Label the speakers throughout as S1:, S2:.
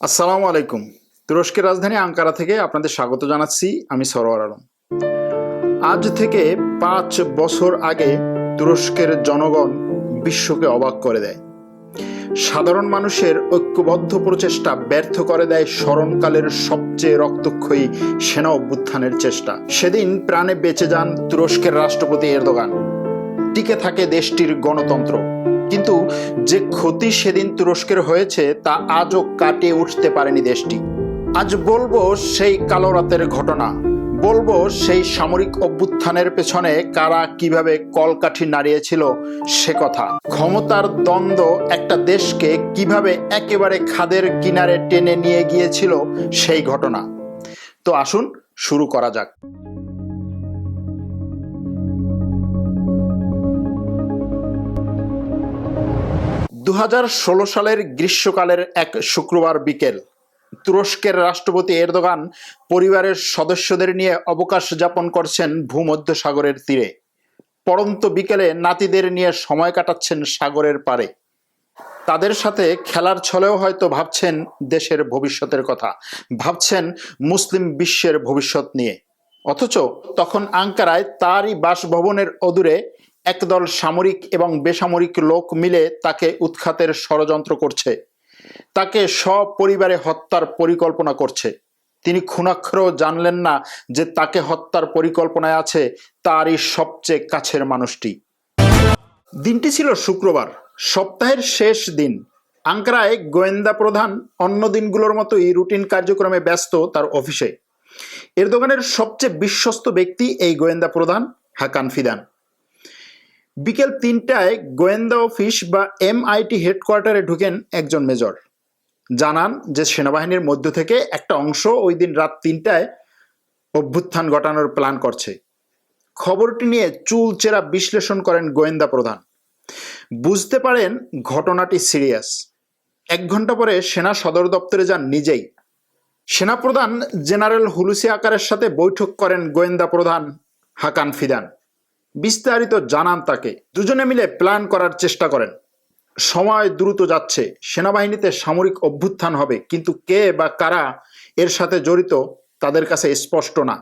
S1: আসসালামু আলাইকুম। তুরস্কের রাজধানী আঙ্কারা থেকে আপনাদের স্বাগত জানাচ্ছি, আমি সরোয়ার আলম। আজ থেকে পাঁচ বছর আগে তুরস্কের জনগণ বিশ্বকে অবাক করে দেয়। সাধারণ মানুষের ঐক্যবদ্ধ প্রচেষ্টা ব্যর্থ করে দেয় স্মরণকালের সবচেয়ে রক্তক্ষয়ী সেনা অভ্যুত্থানের চেষ্টা। সেদিন প্রাণে বেঁচে যান তুরস্কের রাষ্ট্রপতি এরদোগান। টিকে থাকে দেশটির গণতন্ত্র। কিন্তু যে ক্ষতি সেদিন তুরস্কের হয়েছে তা আজও কাটিয়ে উঠতে পারেনি দেশটি। আজ বলব সেই কালো রাতের ঘটনা। বলব সেই সামরিক অভ্যুত্থানের পেছনে কারা কীভাবে কলকাঠি নাড়িয়েছিল সে কথা। ক্ষমতার দ্বন্দ্ব একটা দেশকে কীভাবে একেবারে খাদের কিনারে টেনে নিয়ে গিয়েছিল সেই ঘটনা। তো আসুন শুরু করা যাক। দু হাজার ষোলো সালের গ্রীষ্মকালের এক শুক্রবার বিকেল তুরস্কের রাষ্ট্রপতি এরদোগান পরিবারের সদস্যদের নিয়ে অবকাশ যাপন করছেন ভূমধ্য সাগরের তীরে। পরন্ত বিকেলে নাতিদের নিয়ে সময় কাটাচ্ছেন সাগরের পারে তাদের সাথে খেলার ছলেও হয়তো ভাবছেন দেশের ভবিষ্যতের কথা, ভাবছেন মুসলিম বিশ্বের ভবিষ্যৎ নিয়ে। অথচ তখন আঙ্কারায় তারই বাসভবনের অদূরে একদল সামরিক এবং বেসামরিক লোক মিলে তাকে উৎখাতের ষড়যন্ত্র করছে। তাকে সপরিবারে হত্যার পরিকল্পনা করছে। তিনি খুনাক্ষরেও জানলেন না যে তাকে হত্যার পরিকল্পনায় আছে তারই সবচেয়ে কাছের মানুষটি। দিনটি ছিল শুক্রবার, সপ্তাহের শেষ দিন। আঙ্কারায় গোয়েন্দা প্রধান অন্য দিনগুলোর মতোই রুটিন কার্যক্রমে ব্যস্ত তার অফিসে। এরদোগানের সবচেয়ে বিশ্বস্ত ব্যক্তি এই গোয়েন্দা প্রধান হাকান ফিদান। বিকেল তিনটায় গোয়েন্দা অফিস বা এমআইটি হেডকোয়ার্টারে ঢুকেন একজন মেজর। জানান যে সেনাবাহিনীর মধ্য থেকে একটা অংশ ওই দিন রাত তিনটায় অভ্যুত্থান ঘটানোর প্ল্যান করছে। খবরটি নিয়ে চুলচেরা বিশ্লেষণ করেন গোয়েন্দা প্রধান। বুঝতে পারেন ঘটনাটি সিরিয়াস। এক ঘণ্টা পরে সেনা সদর দপ্তরে যান নিজেই। সেনাপ্রধান জেনারেল হুলুসি আকারের সাথে বৈঠক করেন গোয়েন্দা প্রধান হাকান ফিদান। বিস্তারিত জানান তাকে। দুজনে মিলে প্ল্যান করার চেষ্টা করেন। সময় দ্রুত যাচ্ছে। সেনাবাহিনীতে সামরিক অভ্যুত্থান হবে, কিন্তু কে বা কারা এর সাথে জড়িত তাদের কাছে স্পষ্ট না।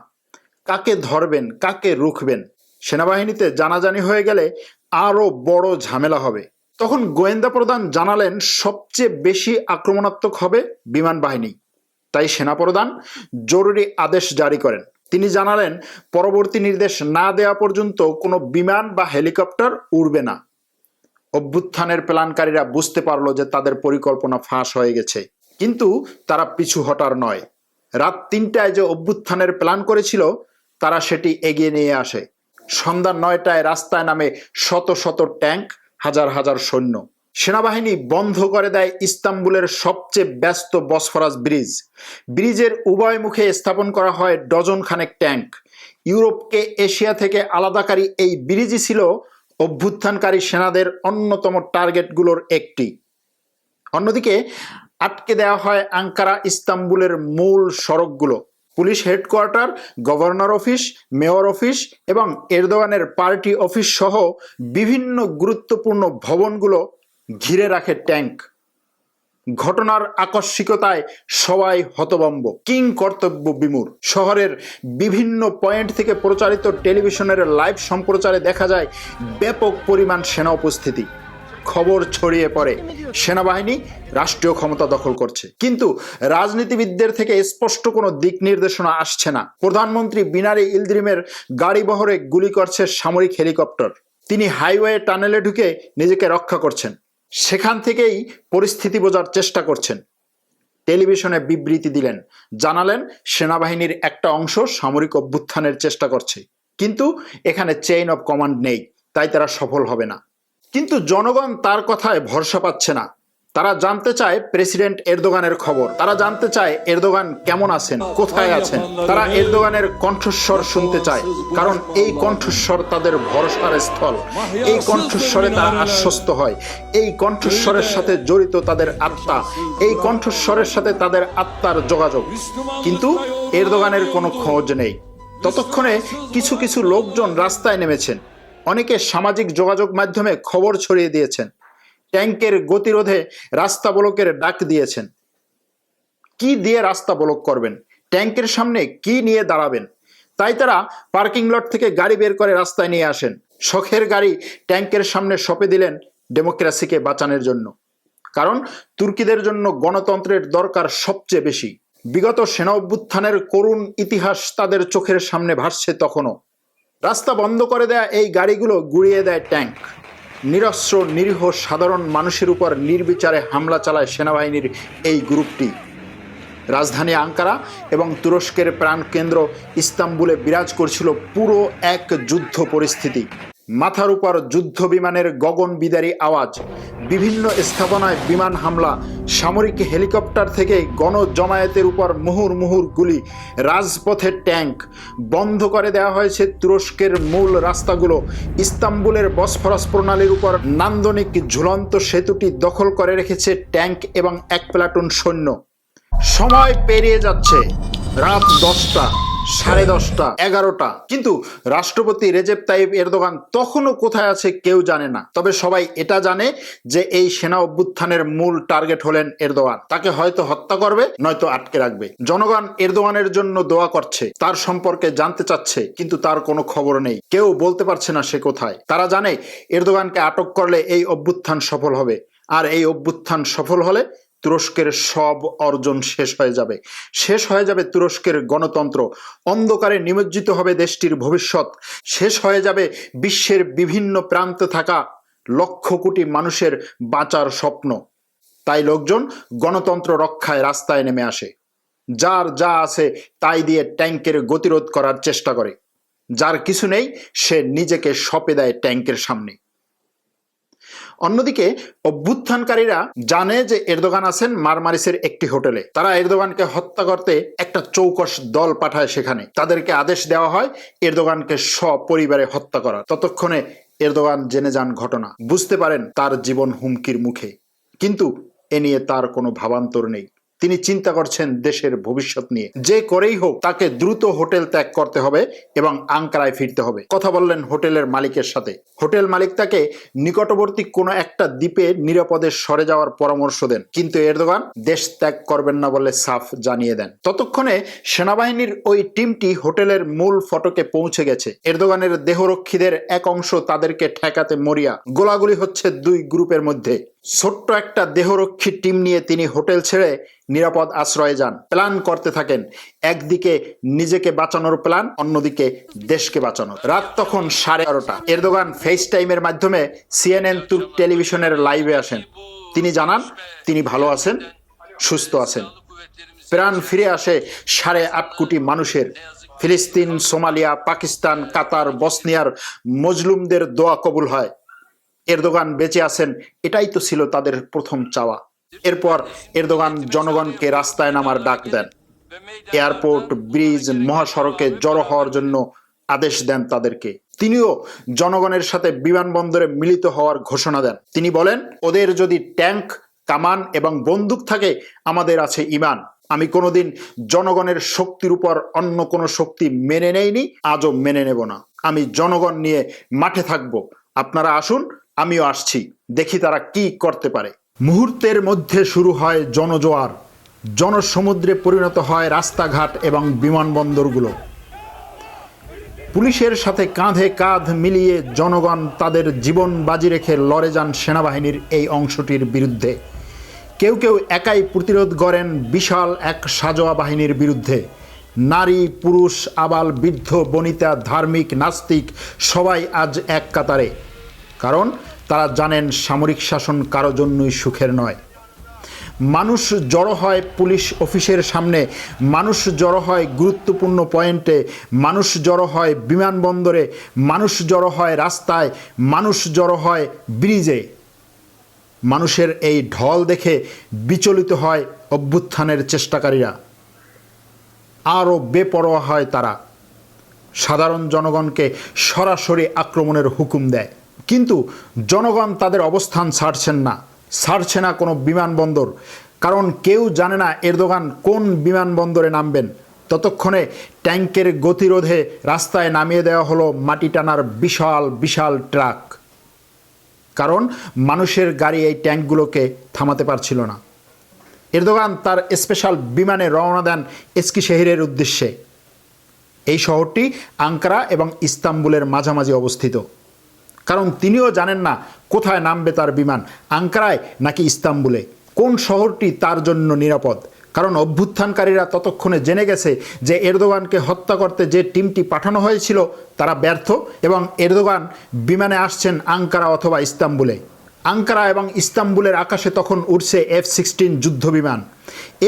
S1: কাকে ধরবেন, কাকে রুখবেন? সেনাবাহিনীতে জানাজানি হয়ে গেলে আরও বড় ঝামেলা হবে। তখন গোয়েন্দা প্রধান জানালেন, সবচেয়ে বেশি আক্রমণাত্মক হবে বিমান বাহিনী। তাই সেনাপ্রধান জরুরি আদেশ জারি করেন। তিনি জানালেন, পরবর্তী নির্দেশ না দেওয়া পর্যন্ত কোনো বিমান বা হেলিকপ্টার উড়বে না। অভ্যুত্থানের প্ল্যানকারীরা বুঝতে পারল যে তাদের পরিকল্পনা ফাঁস হয়ে গেছে। কিন্তু তারা পিছু হটার নয়। রাত তিনটায় যে অভ্যুত্থানের প্ল্যান করেছিল, তারা সেটি এগিয়ে নিয়ে আসে। সন্ধ্যা নয়টায় রাস্তায় নামে শত শত ট্যাঙ্ক, হাজার হাজার সৈন্য। সেনাবাহিনী বন্ধ করে দেয় ইস্তাম্বুলের সবচেয়ে ব্যস্ত বসফরাস ব্রিজ। ব্রিজের উভয় মুখে স্থাপন করা হয় ডজন খানেক ট্যাঙ্ক। ইউরোপকে এশিয়া থেকে আলাদাকারী এই ব্রিজই ছিল অভ্যুত্থানকারী সেনাদের অন্যতম টার্গেটগুলোর একটি। অন্যদিকে আটকে দেওয়া হয় আঙ্কারা ইস্তাম্বুলের মূল সড়কগুলো। Police headquarter, governor office, mayor office এবং এরদোয়ানের পার্টি অফিস সহ বিভিন্ন গুরুত্বপূর্ণ ভবনগুলো ঘিরে রাখে ট্যাঙ্ক। ঘটনার আকস্মিকতায় সবাই হতবম্ব কিং কর্তব্য বিমূর। শহরের বিভিন্ন পয়েন্ট থেকে প্রচারিত টেলিভিশনের লাইভ সম্প্রচারে দেখা যায় ব্যাপক পরিমাণ সেনা উপস্থিতি। খবর ছড়িয়ে পড়ে। সেনাবাহিনী রাষ্ট্রীয় ক্ষমতা দখল করছে। কিন্তু রাজনীতিবিদদের থেকে স্পষ্ট কোনো দিক নির্দেশনা আসছে না। প্রধানমন্ত্রী বিনারি ইলদ্রিমের গাড়ি বহরে গুলি করছে সামরিক হেলিকপ্টার। তিনি হাইওয়ে টানেলে ঢুকে নিজেকে রক্ষা করছেন। সেখান থেকেই পরিস্থিতি বোঝার চেষ্টা করছেন। টেলিভিশনে বিবৃতি দিলেন, জানালেন সেনাবাহিনীর একটা অংশ সামরিক অভ্যুত্থানের চেষ্টা করছে। কিন্তু এখানে চেইন অব কমান্ড নেই, তাই তারা সফল হবে না। কিন্তু জনগণ তার কথায় ভরসা পাচ্ছে না। তারা জানতে চায় প্রেসিডেন্ট এরদোগানের খবর। তারা জানতে চায় এরদোগান কেমন আছেন কোথায় আছেন। তারা এরদোগানের কণ্ঠস্বর শুনতে চায় কারণ এই কণ্ঠস্বর তাদের ভরসার স্থল। এই কণ্ঠস্বরে তারা আশ্বস্ত হয়। এই কণ্ঠস্বরের সাথে জড়িত তাদের আত্মা এই কণ্ঠস্বরের সাথে তাদের আত্মার যোগাযোগ। কিন্তু এরদোগানের কোনো খোঁজ নেই। ততক্ষণে কিছু কিছু লোকজন রাস্তায় নেমেছেন। অনেকে সামাজিক যোগাযোগ মাধ্যমে খবর ছড়িয়ে দিয়েছেন। ট্যাঙ্কের গতিরোধে রাস্তা ব্লকের ডাক দিয়েছেন। কি দিয়ে রাস্তা ব্লক করবেন? ট্যাঙ্কের সামনে কি নিয়ে দাঁড়াবেন? তাই তারা পার্কিং লট থেকে গাড়ি বের করে রাস্তায় নিয়ে আসেন। শখের গাড়ি ট্যাঙ্কের সামনে সপে দিলেন ডেমোক্রেসিকে বাঁচানোর জন্য। কারণ তুর্কিদের জন্য গণতন্ত্রের দরকার সবচেয়ে বেশি। বিগত সেনা অভ্যুত্থানের করুণ ইতিহাস তাদের চোখের সামনে ভাসছে তখনও। রাস্তা বন্ধ করে দেয়া এই গাড়িগুলো গুড়িয়ে দেয় ট্যাঙ্ক। নিরস্ত্র, নিরীহ, সাধারণ মানুষের উপর নির্বিচারে হামলা চালায় সেনাবাহিনীর এই গ্রুপটি। রাজধানী আঙ্কারা এবং তুরস্কের প্রাণকেন্দ্র ইস্তাম্বুলে বিরাজ করছিল পুরো এক যুদ্ধ পরিস্থিতি। মাথার উপর যুদ্ধ বিমানের গগন বিদারী আওয়াজ, বিভিন্ন স্থাপনায় বিমান হামলা, সামরিক হেলিকপ্টার থেকে গণজমায়েতের উপর মুহুর মুহুর গুলি রাজপথের ট্যাঙ্ক, বন্ধ করে দেওয়া হয়েছে তুরস্কের মূল রাস্তাগুলো, ইস্তাম্বুলের বসফরাস প্রণালীর উপর নান্দনিক ঝুলন্ত সেতুটি দখল করে রেখেছে ট্যাঙ্ক এবং এক প্লাটুন সৈন্য। সময় পেরিয়ে যাচ্ছে, রাত দশটা। সাড়ে দশটা, এগারোটা। কিন্তু রাষ্ট্রপতি রেজেপ তাইব এরদোগান তখনও কোথায় আছে কেউ জানে না। তবে সবাই এটা জানে যে এই সেনা অভ্যুত্থানের মূল টার্গেট হলেন এরদোয়ান তাকে হয়তো হত্যা করবে, নয়তো আটকে রাখবে। জনগণ এরদোয়ানের জন্য দোয়া করছে, তার সম্পর্কে জানতে চাচ্ছে, কিন্তু তার কোনো খবর নেই। কেউ বলতে পারছে না সে কোথায়। তারা জানে এরদোগানকে আটক করলে এই অভ্যুত্থান সফল হবে। আর এই অভ্যুত্থান সফল হলে তুরস্কের সব অর্জন শেষ হয়ে যাবে। শেষ হয়ে যাবে তুরস্কের গণতন্ত্র। অন্ধকারে নিমজ্জিত হবে দেশটির ভবিষ্যৎ। শেষ হয়ে যাবে বিশ্বের বিভিন্ন প্রান্তে থাকা লক্ষ কোটি মানুষের বাঁচার স্বপ্ন। তাই লোকজন গণতন্ত্র রক্ষায় রাস্তায় নেমে আসে। যার যা আছে তাই দিয়ে ট্যাঙ্কের গতিরোধ করার চেষ্টা করে। যার কিছু নেই, সে নিজেকে সপে দেয় ট্যাঙ্কের সামনে। অন্যদিকে, অভ্যুত্থানকারীরা জানে যে এরদোগান আছেন মারমারিসের একটি হোটেলে। তারা এরদোগানকে হত্যা করতে একটা চৌকস দল পাঠায় সেখানে। তাদেরকে আদেশ দেওয়া হয় এরদোগানকে সপরিবারে হত্যা করা। ততক্ষণে এরদোগান জেনে যান ঘটনা। বুঝতে পারেন তার জীবন হুমকির মুখে। কিন্তু এ নিয়ে তার কোনো ভাবান্তর নেই। তিনি চিন্তা করছেন দেশের ভবিষ্যৎ নিয়ে। যে করেই হোক, তাকে দ্রুত হোটেল ত্যাগ করতে হবে এবং আঙ্কারায় ফিরতে হবে। কথা বললেন হোটেলের মালিকের সাথে। হোটেল মালিক তাকে নিকটবর্তী কোনো একটা দ্বীপে নিরাপদে সরে যাওয়ার পরামর্শ দেন। কিন্তু এরদোগান দেশ ত্যাগ করবেন না বলে সাফ জানিয়ে দেন। ততক্ষণে সেনাবাহিনীর ওই টিমটি হোটেলের মূল ফটকে পৌঁছে গেছে। এরদোগানের দেহরক্ষীদের এক অংশ তাদেরকে ঠেকাতে মরিয়া। গোলাগুলি হচ্ছে দুই গ্রুপের মধ্যে। ছোট্ট একটা দেহরক্ষী টিম নিয়ে তিনি হোটেল ছেড়ে নিরাপদ আশ্রয়ে যান। প্ল্যান করতে থাকেন, একদিকে নিজেকে বাঁচানোর প্ল্যান, অন্যদিকে দেশকে বাঁচানোর। রাত তখন সাড়ে এগারোটা। এরদোগান ফেস টাইমের মাধ্যমে সিএনএন তুর্ক টেলিভিশনের লাইভে আসেন। তিনি জানান, তিনি ভালো আছেন, সুস্থ আছেন। প্রাণ ফিরে আসে সাড়ে আট কোটি মানুষের। ফিলিস্তিন, সোমালিয়া, পাকিস্তান, কাতার, বসনিয়ার মজলুমদের দোয়া কবুল হয়। এরদোগান বেঁচে আছেন, এটাই তো ছিল তাদের প্রথম চাওয়া। এরপর এরদোগান জনগণকে রাস্তায় নামার ডাক দেন। এয়ারপোর্ট, ব্রিজ, মহাসড়কে জড়ো হওয়ার জন্য আদেশ দেন তাদেরকে। তিনিও জনগণের সাথে বিমানবন্দরে মিলিত হওয়ার ঘোষণা দেন। তিনি বলেন, ওদের যদি ট্যাঙ্ক, কামান এবং বন্দুক থাকে, আমাদের আছে ইমান। আমি কোনোদিন জনগণের শক্তির উপর অন্য কোনো শক্তি মেনে নেইনি, আজও মেনে নেব না। আমি জনগণ নিয়ে মাঠে থাকব। আপনারা আসুন আমিও আসছি, দেখি তারা কি করতে পারে। মুহূর্তের মধ্যে শুরু হয় জনজোয়ার। জনসমুদ্রে পরিণত হয় রাস্তাঘাট এবং বিমানবন্দরগুলো। পুলিশের সাথে কাঁধে কাঁধ মিলিয়ে জনগণ তাদের জীবন বাজি রেখে লড়ে যান সেনাবাহিনীর এই অংশটির বিরুদ্ধে। কেউ কেউ একাই প্রতিরোধ করেন বিশাল এক সাজোয়া বাহিনীর বিরুদ্ধে। নারী, পুরুষ, আবাল, বৃদ্ধ, বনিতা, ধার্মিক, নাস্তিক, সবাই আজ এক কাতারে। কারণ তারা জানেন সামরিক শাসন কারও জন্যই সুখের নয়। মানুষ জড়ো হয় পুলিশ অফিসের সামনে, মানুষ জড়ো হয় গুরুত্বপূর্ণ পয়েন্টে, মানুষ জড়ো হয় বিমানবন্দরে, মানুষ জড়ো হয় রাস্তায়, মানুষ জড়ো হয় ব্রিজে। মানুষের এই ঢল দেখে বিচলিত হয় অভ্যুত্থানের চেষ্টাকারীরা। আরও বেপরোয়া হয় তারা। সাধারণ জনগণকে সরাসরি আক্রমণের হুকুম দেয়। কিন্তু জনগণ তাদের অবস্থান ছাড়ছেন না, ছাড়ছে না কোনো বিমানবন্দর। কারণ কেউ জানে না এরদোগান কোন বিমানবন্দরে নামবেন। ততক্ষণে ট্যাঙ্কের গতিরোধে রাস্তায় নামিয়ে দেওয়া হলো মাটি টানার বিশাল বিশাল ট্রাক। কারণ মানুষের গাড়ি এই ট্যাঙ্কগুলোকে থামাতে পারছিল না। এরদোগান তার স্পেশাল বিমানে রওনা দেন এসকি শহরের উদ্দেশ্যে। এই শহরটি আঙ্কারা এবং ইস্তাম্বুলের মাঝামাঝি অবস্থিত। কারণ তিনিও জানেন না কোথায় নামবে তার বিমান, আঙ্কারায় নাকি ইস্তাম্বুলে। কোন শহরটি তার জন্য নিরাপদ? কারণ অভ্যুত্থানকারীরা ততক্ষণে জেনে গেছে যে এরদোগানকে হত্যা করতে যে টিমটি পাঠানো হয়েছিল, তারা ব্যর্থ এবং এরদোগান বিমানে আসছেন আঙ্কারা অথবা ইস্তাম্বুলে। আঙ্কারা এবং ইস্তাম্বুলের আকাশে তখন উঠছে এফ সিক্সটিন যুদ্ধ বিমান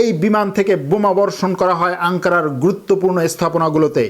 S1: এই বিমান থেকে বোমা বর্ষণ করা হয় আঙ্কারার গুরুত্বপূর্ণ স্থাপনাগুলোতে।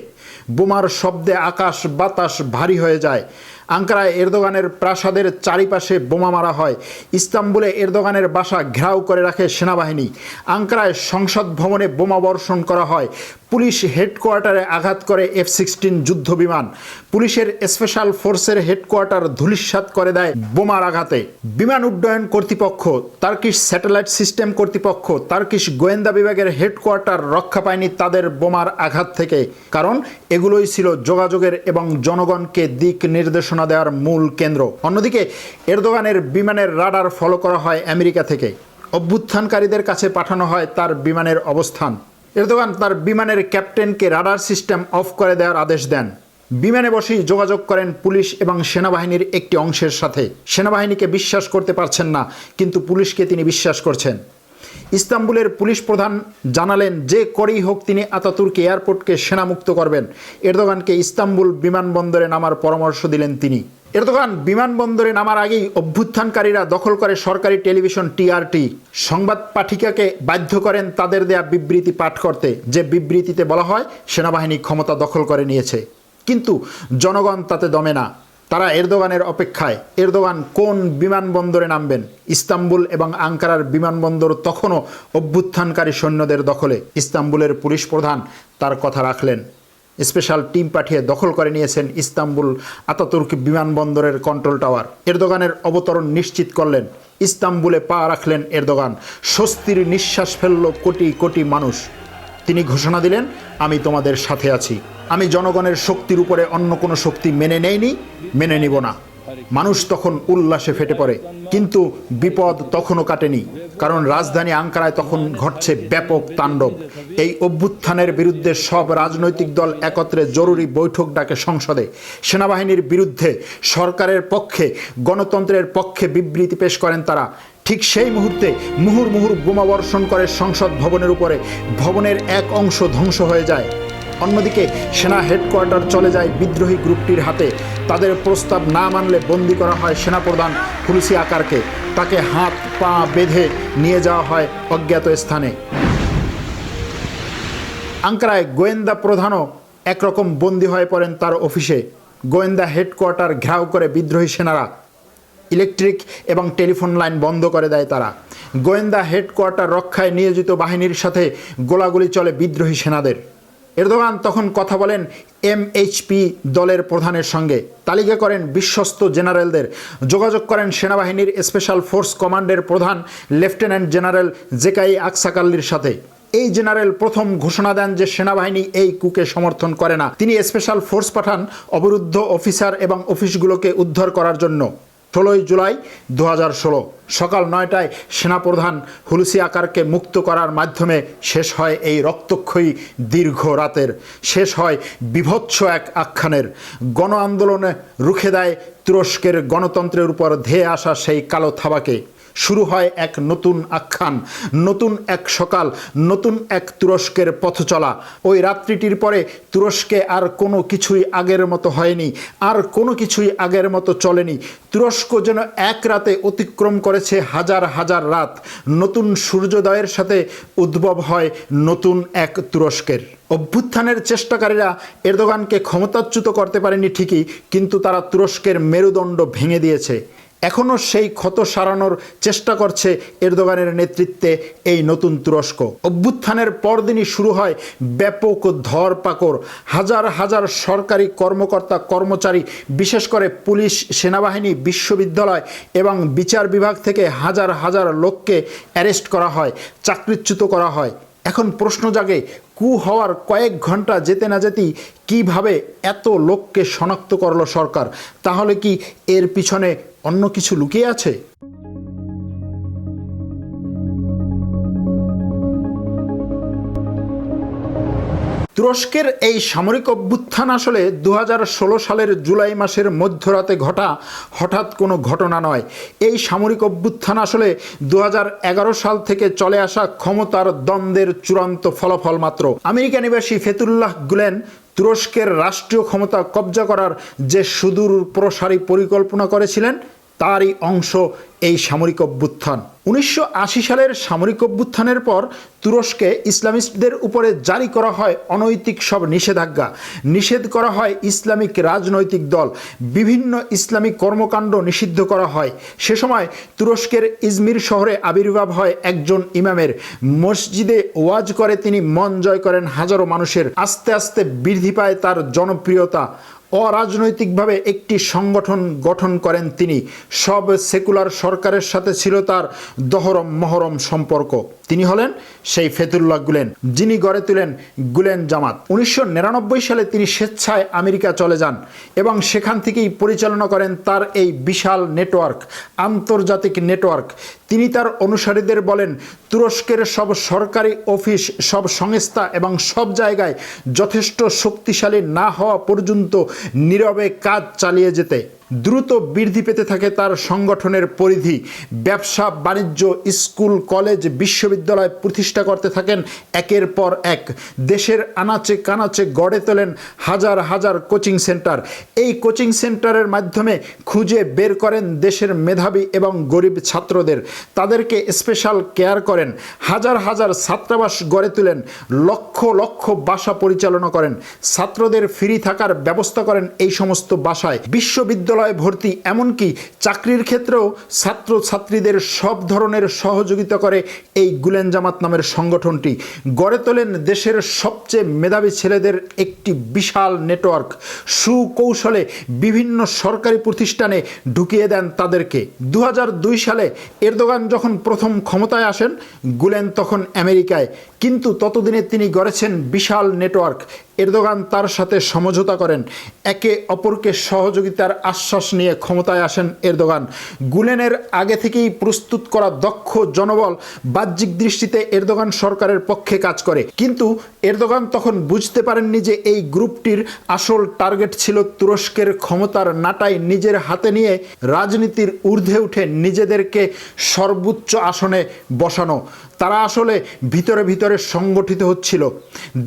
S1: বোমার শব্দে আকাশ বাতাস ভারী হয়ে যায়। আঙ্কারায় এরদোগানের প্রাসাদের চারিপাশে বোমা মারা হয়। ইস্তাম্বুলে এরদোগানের বাসা ঘেরাও করে রাখে সেনাবাহিনী। আঙ্কারায় সংসদ ভবনে বোমা বর্ষণ করা হয়। পুলিশ হেডকোয়ার্টারে আঘাত করে এফ সিক্সটিন যুদ্ধ বিমান। পুলিশের স্পেশাল ফোর্সের হেডকোয়ার্টার ধূলিসাৎ করে দেয় বোমার আঘাতে। বিমান উড্ডয়ন কর্তৃপক্ষ, তার্কিশ স্যাটেলাইট সিস্টেম কর্তৃপক্ষ, তার্কিশ গোয়েন্দা বিভাগের হেডকোয়ার্টার রক্ষা পায়নি তাদের বোমার আঘাত থেকে। কারণ এগুলোই ছিল যোগাযোগের এবং জনগণকে দিক নির্দেশনা দেওয়ার মূল কেন্দ্র। অন্যদিকে, এরদোগানের বিমানের রাডার ফলো করা হয় আমেরিকা থেকে। অভ্যুত্থানকারীদের কাছে পাঠানো হয় তার বিমানের অবস্থান। এরদোগান তার বিমানের ক্যাপ্টেনকে রাডার সিস্টেম অফ করে দেওয়ার আদেশ দেন। বিমানে বসেই যোগাযোগ করেন পুলিশ এবং সেনাবাহিনীর একটি অংশের সাথে। সেনাবাহিনীকে বিশ্বাস করতে পারছেন না, কিন্তু পুলিশকে তিনি বিশ্বাস করছেন। ইস্তাম্বুলের পুলিশ প্রধান জানালেন, যে করেই হোক, তিনি আতাতুর্ক এয়ারপোর্টকে সেনামুক্ত করবেন। এরদোগানকে ইস্তাম্বুল বিমানবন্দরে নামার পরামর্শ দিলেন তিনি। এরদোগান বিমানবন্দরে নামার আগেই অভ্যুত্থানকারীরা দখল করে সরকারি টেলিভিশন টিআরটি সংবাদ পাঠিকাকে বাধ্য করেন তাদের দেয়া বিবৃতি পাঠ করতে। যে বিবৃতিতে বলা হয়, সেনাবাহিনী ক্ষমতা দখল করে নিয়েছে। কিন্তু জনগণ তাতে দমে না। তারা এরদোগানের অপেক্ষায়, এরদোগান কোন বিমানবন্দরে নামবেন? ইস্তাম্বুল এবং আঙ্কারার বিমানবন্দর তখনও অভ্যুত্থানকারী সৈন্যদের দখলে। ইস্তাম্বুলের পুলিশ প্রধান তার কথা রাখলেন। স্পেশাল টিম পাঠিয়ে দখল করে নিয়েছেন ইস্তাম্বুল আতাতুর্ক বিমানবন্দরের কন্ট্রোল টাওয়ার। এরদোগানের অবতরণ নিশ্চিত করলেন। ইস্তাম্বুলে পা রাখলেন এরদোগান। স্বস্তির নিঃশ্বাস ফেলল কোটি কোটি মানুষ। তিনি ঘোষণা দিলেন, আমি তোমাদের সাথে আছি। আমি জনগণের শক্তির উপরে অন্য কোনো শক্তি মেনে নেইনি, মেনে নিব না। মানুষ তখন উল্লাসে ফেটে পড়ে, কিন্তু বিপদ তখনও কাটেনি, কারণ রাজধানী আঙ্কারায় তখন ঘটছে ব্যাপক তাণ্ডব। এই অভ্যুত্থানের বিরুদ্ধে সব রাজনৈতিক দল একত্রে জরুরি বৈঠক ডাকে সংসদে। সেনাবাহিনীর বিরুদ্ধে সরকারের পক্ষে, গণতন্ত্রের পক্ষে বিবৃতি পেশ করেন তারা। ঠিক সেই মুহূর্তে মুহুর মুহুর বোমা বর্ষণ করে সংসদ ভবনের উপরে। ভবনের এক অংশ ধ্বংস হয়ে যায়। অন্যদিকে সেনা হেডকোয়ার্টার চলে যায় বিদ্রোহী গ্রুপটির হাতে। তাদের প্রস্তাব না মানলে বন্দি করা হয় সেনাপ্রধান হুলসি আকারকে। তাকে হাত, পা বেঁধে নিয়ে যাওয়া হয় অজ্ঞাত স্থানে। আঙ্কারায় গোয়েন্দা প্রধানও একরকম বন্দী হয়ে পড়েন তার অফিসে। গোয়েন্দা হেডকোয়ার্টার ঘেরাও করে বিদ্রোহী সেনারা। ইলেকট্রিক এবং টেলিফোন লাইন বন্ধ করে দেয় তারা। গোয়েন্দা হেডকোয়ার্টার রক্ষায় নিয়োজিত বাহিনীর সাথে গোলাগুলি চলে বিদ্রোহী সেনাদের। এরদোগান তখন কথা বলেন এমএইচপি দলের প্রধানের সঙ্গে। তালিকা করেন বিশ্বস্ত জেনারেলদের। যোগাযোগ করেন সেনাবাহিনীর স্পেশাল ফোর্স কমান্ডের প্রধান, লেফটেন্যান্ট জেনারেল জেকাই আকসাকাল্লির সাথে। এই জেনারেল প্রথম ঘোষণা দেন যে সেনাবাহিনী এই কুকে সমর্থন করে না। তিনি স্পেশাল ফোর্স পাঠান অবরুদ্ধ অফিসার এবং অফিসগুলোকে উদ্ধার করার জন্য। ষোলোই জুলাই দু হাজার ষোলো সকাল নয়টায় সেনাপ্রধান হুলসি আকারকে মুক্ত করার মাধ্যমে শেষ হয় এই রক্তক্ষয়ী দীর্ঘ রাতের। শেষ হয় বিভৎস এক আখ্যানের। গণ আন্দোলনে রুখে দেয় তুরস্কের গণতন্ত্রের উপর ধেয়ে আসা সেই কালো থাবাকে। শুরু হয় এক নতুন আখ্যান, নতুন এক সকাল, নতুন এক তুরস্কের পথ চলা। ওই রাত্রিটির পরে তুরস্কে আর কোনো কিছুই আগের মতো হয়নি, আর কোনো কিছুই আগের মতো চলেনি। তুরস্ক যেন এক রাতে অতিক্রম করেছে হাজার হাজার রাত। নতুন সূর্যোদয়ের সাথে উদ্ভব হয় নতুন এক তুরস্কের। অভ্যুত্থানের চেষ্টাকারীরা এরদোগানকে ক্ষমতাচ্যুত করতে পারেনি ঠিকই, কিন্তু তারা তুরস্কের মেরুদণ্ড ভেঙে দিয়েছে। এখনও সেই ক্ষত সারানোর চেষ্টা করছে এরদোগানের নেতৃত্বে এই নতুন তুরস্ক। অভ্যুত্থানের পরদিনই শুরু হয় ব্যাপক ধরপাকড়। হাজার হাজার সরকারি কর্মকর্তা, কর্মচারী, বিশেষ করে পুলিশ, সেনাবাহিনী, বিশ্ববিদ্যালয় এবং বিচার বিভাগ থেকে হাজার হাজার লোককে অ্যারেস্ট করা হয়, চাকরিচ্যুত করা হয়। এখন প্রশ্ন জাগে, কু হওয়ার কয়েক ঘণ্টা যেতে না যেতেই কীভাবে এত লোককে শনাক্ত করল সরকার? তাহলে কি এর পিছনে অন্য কিছু লুকিয়ে আছে? তুরস্কের এই সামরিক অভ্যুত্থান আসলে দু হাজার ষোলো সালের জুলাই মাসের মধ্যরাতে ঘটা, হঠাৎ কোনো ঘটনা নয়। এই সামরিক অভ্যুত্থান আসলে দু হাজার এগারো সাল থেকে চলে আসা ক্ষমতার দ্বন্দ্বের চূড়ান্ত ফলাফল মাত্র। আমেরিকা নিবাসী ফেতুল্লাহ গুলেন, তুরস্কের রাষ্ট্রীয় ক্ষমতা কবজা করার যে সুদূর প্রসারী পরিকল্পনা করেছিলেন তারই অংশ এই সামরিক অভ্যুত্থান। উনিশশো আশি সালের সামরিক অভ্যুত্থানের পর তুরস্কে ইসলামিস্টদের উপরে জারি করা হয় অনৈতিক সব নিষেধাজ্ঞা। নিষেধ করা হয় ইসলামিক রাজনৈতিক দল। বিভিন্ন ইসলামিক কর্মকাণ্ড নিষিদ্ধ করা হয়। সে সময় তুরস্কের ইজমির শহরে আবির্ভাব হয় একজন ইমামের। মসজিদে ওয়াজ করে তিনি, মন জয় করেন হাজারো মানুষের। আস্তে আস্তে বৃদ্ধি পায় তার জনপ্রিয়তা। অরাজনৈতিকভাবে একটি সংগঠন গঠন করেন তিনি। সব সেকুলার সরকারের সাথে ছিল তার দহরম মহরম সম্পর্ক। তিনি হলেন সেই ফেতুল্লাহ গুলেন, যিনি গড়ে তুলেন গুলেন জামাত। উনিশশো নিরানব্বই সালে তিনি স্বেচ্ছায় আমেরিকা চলে যান এবং সেখান থেকেই পরিচালনা করেন তার এই বিশাল নেটওয়ার্ক, আন্তর্জাতিক নেটওয়ার্ক তিনি তার অনুসারীদের বলেন, তুরস্কের সব সরকারি অফিস, সব সংস্থা এবং সব জায়গায় যথেষ্ট শক্তিশালী না হওয়া পর্যন্ত নীরবে কাজ চালিয়ে যেতে। দ্রুত বৃদ্ধি পেতে থাকে তার সংগঠনের পরিধি। ব্যবসা, বাণিজ্য, স্কুল, কলেজ, বিশ্ববিদ্যালয় প্রতিষ্ঠা করতে থাকেন একের পর এক। দেশের আনাচে কানাচে গড়ে তোলেন হাজার হাজার কোচিং সেন্টার। এই কোচিং সেন্টারের মাধ্যমে খুঁজে বের করেন দেশের মেধাবী এবং গরিব ছাত্রদের। তাদেরকে স্পেশাল কেয়ার করেন, হাজার হাজার ছাত্রাবাস গড়ে তোলেন, লক্ষ লক্ষ বাসা পরিচালনা করেন। ছাত্রদের ফ্রি থাকার ব্যবস্থা করেন এই সমস্ত বাসায়। বিশ্ববিদ্যালয় বিশ্ববিদ্যালয়ে ভর্তি, এমনকি চাকরির ক্ষেত্রেও ছাত্র ছাত্রীদের সব ধরনের সহযোগিতা করে এই গুলেন জামাত নামের সংগঠনটি। গড়ে তোলেন দেশের সবচেয়ে মেধাবী ছেলেদের একটি বিশাল নেটওয়ার্ক। সুকৌশলে বিভিন্ন সরকারি প্রতিষ্ঠানে ঢুকিয়ে দেন তাদেরকে। দু হাজার দুই সালে এরদোগান যখন প্রথম ক্ষমতায় আসেন, গুলেন তখন আমেরিকায়। কিন্তু ততদিনে তিনি গড়েছেন বিশাল নেটওয়ার্ক। এরদোগান তার সাথে সমঝোতা করেন। একে অপরকে সহযোগিতার আশ্বাস নিয়ে ক্ষমতায় আসেন এরদোগান। গুলেনের আগে থেকেই প্রস্তুত করা দক্ষ জনবল বাহ্যিক দৃষ্টিতে এরদোগান সরকারের পক্ষে কাজ করে। কিন্তু এরদোগান তখন বুঝতে পারেননি যে এই গ্রুপটির আসল টার্গেট ছিল তুরস্কের ক্ষমতার নাটাই নিজের হাতে নিয়ে রাজনীতির ঊর্ধ্বে উঠে নিজেদেরকে সর্বোচ্চ আসনে বসানো। তারা আসলে ভিতরে ভিতরে সংগঠিত হচ্ছিল।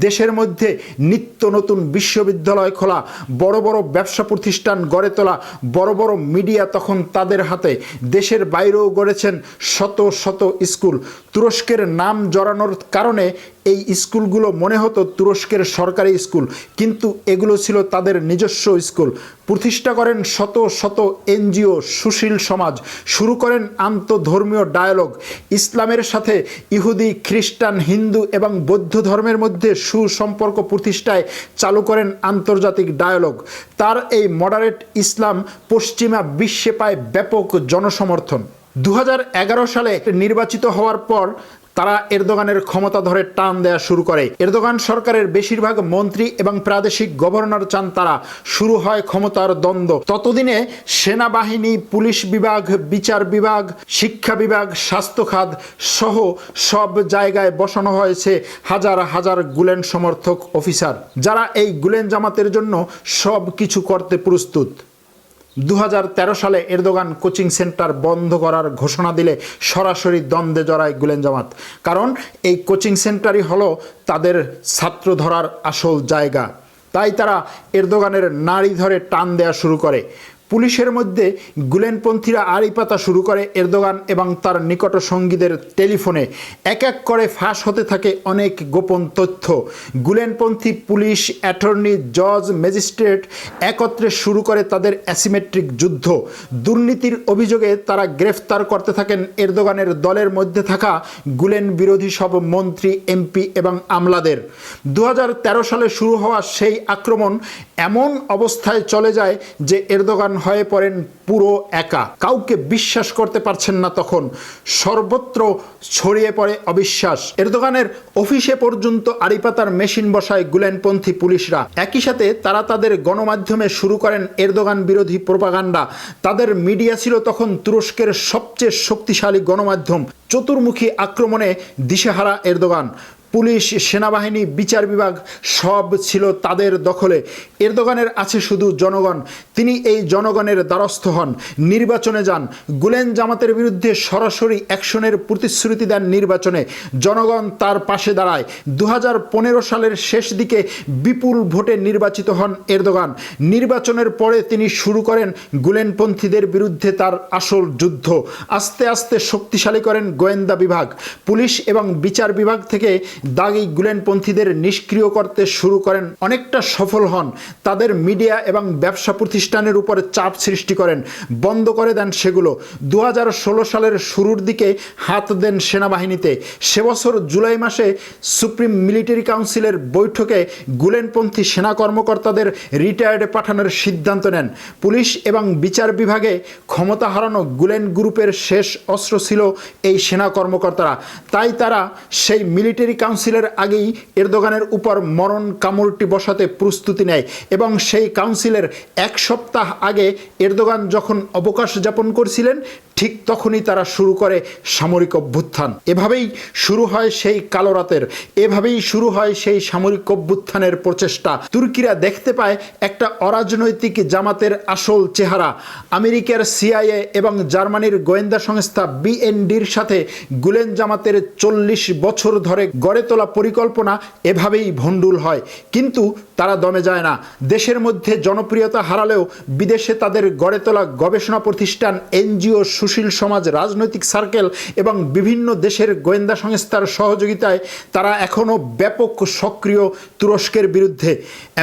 S1: দেশের মধ্যে নিত্য নতুন বিশ্ববিদ্যালয় খোলা, বড় বড় ব্যবসা প্রতিষ্ঠান গড়ে তোলা, বড় বড় মিডিয়া তখন তাদের হাতে। দেশের বাইরেও গড়েছেন শত শত স্কুল। তুরস্কের নাম জড়ানোর কারণে এই স্কুলগুলো মনে হতো তুরস্কের সরকারি স্কুল, কিন্তু এগুলো ছিল তাদের নিজস্ব স্কুল। প্রতিষ্ঠা করেন শত শত এনজিও, সুশীল সমাজ, শুরু করেন আন্তধর্মীয় ডায়ালগ। ইসলামের সাথে ইহুদি, খ্রিস্টান, হিন্দু এবং বৌদ্ধ ধর্মের মধ্যে সুসম্পর্ক প্রতিষ্ঠায় চালু করেন আন্তর্জাতিক ডায়ালগ। তার এই মডারেট ইসলাম পশ্চিমা বিশ্বে পায় ব্যাপক জনসমর্থন। দু হাজার এগারো সালে নির্বাচিত হওয়ার পর তারা এরদোগানের ক্ষমতা ধরে টান দেয়া শুরু করে। এরদোগান সরকারের বেশিরভাগ মন্ত্রী এবং প্রাদেশিক গভর্নর চান তারা। শুরু হয় ক্ষমতার দ্বন্দ্ব। ততদিনে সেনাবাহিনী, পুলিশ বিভাগ, বিচার বিভাগ, শিক্ষা বিভাগ, স্বাস্থ্য খাত সহ সব জায়গায় বসানো হয়েছে হাজার হাজার গুলেন সমর্থক অফিসার। যারা এই গুলেন জামাতের জন্য সব কিছু করতে প্রস্তুত। দু হাজার তেরো সালে এরদোগান কোচিং সেন্টার বন্ধ করার ঘোষণা দিলে সরাসরি দ্বন্দ্বে জড়ায় গুলেন জামাত। কারণ এই কোচিং সেন্টারই হলো তাদের ছাত্র ধরার আসল জায়গা। তাই তারা এরদোগানের নাড়ি ধরে টান দেয়া শুরু করে। পুলিশের মধ্যে গুলেনপন্থীরা আড়ি পাতা শুরু করে এরদোগান এবং তার নিকট সঙ্গীদের টেলিফোনে। এক এক করে ফাঁস হতে থাকে অনেক গোপন তথ্য। গুলেনপন্থী পুলিশ, অ্যাটর্নি, জজ, ম্যাজিস্ট্রেট একত্রে শুরু করে তাদের অ্যাসিমেট্রিক যুদ্ধ। দুর্নীতির অভিযোগে তারা গ্রেফতার করতে থাকেন এরদোগানের দলের মধ্যে থাকা গুলেন বিরোধী সব মন্ত্রী, এমপি এবং আমলাদের। দু হাজার তেরো সালে শুরু হওয়া সেই আক্রমণ এমন অবস্থায় চলে যায় যে এরদোগান হয়ে পড়েন পুরো একা। কাউকে বিশ্বাস করতে পারছেন না তখন। সর্বত্র ছড়িয়ে পড়ে অবিশ্বাস। এরদোগানের অফিসে পর্যন্ত আড়িপাতার মেশিন বসায় গুলেনপন্থী পুলিশরা। একই সাথে তারা তাদের গণমাধ্যমে শুরু করেন এরদোগান বিরোধী প্রোপাগান্ডা। তাদের মিডিয়া ছিল তখন তুরস্কের সবচেয়ে শক্তিশালী গণমাধ্যম। চতুর্মুখী আক্রমণে দিশেহারা এরদোগান। পুলিশ, সেনাবাহিনী, বিচার বিভাগ সব ছিল তাদের দখলে। এরদোগানের আছে শুধু জনগণ। তিনি এই জনগণের দ্বারস্থ হন। নির্বাচনে যান। গুলেন জামাতের বিরুদ্ধে সরাসরি অ্যাকশনের প্রতিশ্রুতি দেন নির্বাচনে। জনগণ তার পাশে দাঁড়ায়। দু হাজার পনেরো সালের শেষ দিকে বিপুল ভোটে নির্বাচিত হন এরদোগান। নির্বাচনের পরে তিনি শুরু করেন গুলেনপন্থীদের বিরুদ্ধে তার আসল যুদ্ধ। আস্তে আস্তে শক্তিশালী করেন গোয়েন্দা বিভাগ। পুলিশ এবং বিচার বিভাগ থেকে দাগি গুলেনপন্থীদের নিষ্ক্রিয় করতে শুরু করেন, অনেকটা সফল হন। তাদের মিডিয়া এবং ব্যবসা প্রতিষ্ঠানের উপর চাপ সৃষ্টি করেন। বন্ধ করে দেন সেগুলো। দু হাজার ষোলো সালের শুরুর দিকে হাত দেন সেনাবাহিনীতে। সে বছর জুলাই মাসে সুপ্রিম মিলিটারি কাউন্সিলের বৈঠকে গুলেনপন্থী সেনা কর্মকর্তাদের রিটায়ার্ডে পাঠানোর সিদ্ধান্ত নেন। পুলিশ এবং বিচার বিভাগে ক্ষমতা হারানো গুলেন গ্রুপের শেষ অস্ত্র ছিল এই সেনা কর্মকর্তারা। তাই তারা সেই মিলিটারি কাউন্সিলের আগেই এরদোগানের উপর মরণ কামড়টি বসাতে প্রস্তুতি নেয় এবং সেই কাউন্সিলের এক সপ্তাহ আগে এরদোগান যখন অবকাশ যাপন করছিলেন, ঠিক তখনই তারা শুরু করে সামরিক অভ্যুত্থান। এভাবেই শুরু হয় সেই কালো রাতের। এভাবেই শুরু হয় সেই সামরিক অভ্যুত্থানের প্রচেষ্টা। তুর্কিরা দেখতে পায় একটা অরাজনৈতিক জামাতের আসল চেহারা। আমেরিকার সিআইএ এবং জার্মানির গোয়েন্দা সংস্থা বিএনডির সাথে গুলেন জামাতের চল্লিশ বছর ধরে গড়ে তোলা পরিকল্পনা এভাবেই ভণ্ডুল হয়। কিন্তু তারা দমে যায় না। দেশের মধ্যে জনপ্রিয়তা হারালেও বিদেশে তাদের গড়ে তোলা গবেষণা প্রতিষ্ঠান এনজিও, সুশীল সমাজ, রাজনৈতিক সার্কেল এবং বিভিন্ন দেশের গোয়েন্দা সংস্থার সহযোগিতায় তারা এখনও ব্যাপক সক্রিয় তুরস্কের বিরুদ্ধে।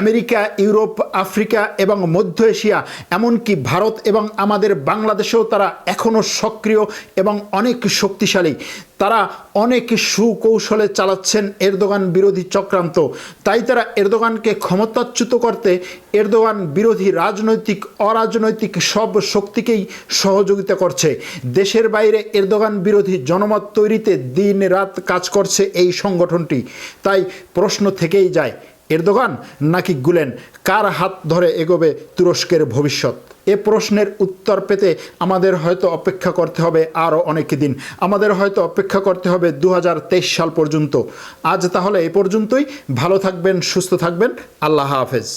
S1: আমেরিকা, ইউরোপ, আফ্রিকা এবং মধ্য এশিয়া, এমনকি ভারত এবং আমাদের বাংলাদেশেও তারা এখনও সক্রিয় এবং অনেক শক্তিশালী। তারা অনেক সুকৌশলে চালাচ্ছেন এরদোগান বিরোধী চক্রান্ত। তাই তারা এরদোগানকে ক্ষমতাচ্যুত করতে এরদোগান বিরোধী রাজনৈতিক, অরাজনৈতিক সব শক্তিকেই সহযোগিতা করছে। দেশের বাইরে এরদোগান বিরোধী জনমত তৈরিতে দিন রাত কাজ করছে এই সংগঠনটি। তাই প্রশ্ন থেকেই যায় এরদোগান নাকি গুলেন? কার হাত ধরে এগোবে তুরস্কের ভবিষ্যৎ? এ প্রশ্নের উত্তর পেতে আমাদের হয়তো অপেক্ষা করতে হবে আরও অনেক দিন। আমাদের হয়তো অপেক্ষা করতে হবে দু হাজার তেইশ সাল পর্যন্ত। আজ তাহলে এ পর্যন্তই। ভালো থাকবেন, সুস্থ থাকবেন। আল্লাহ হাফেজ।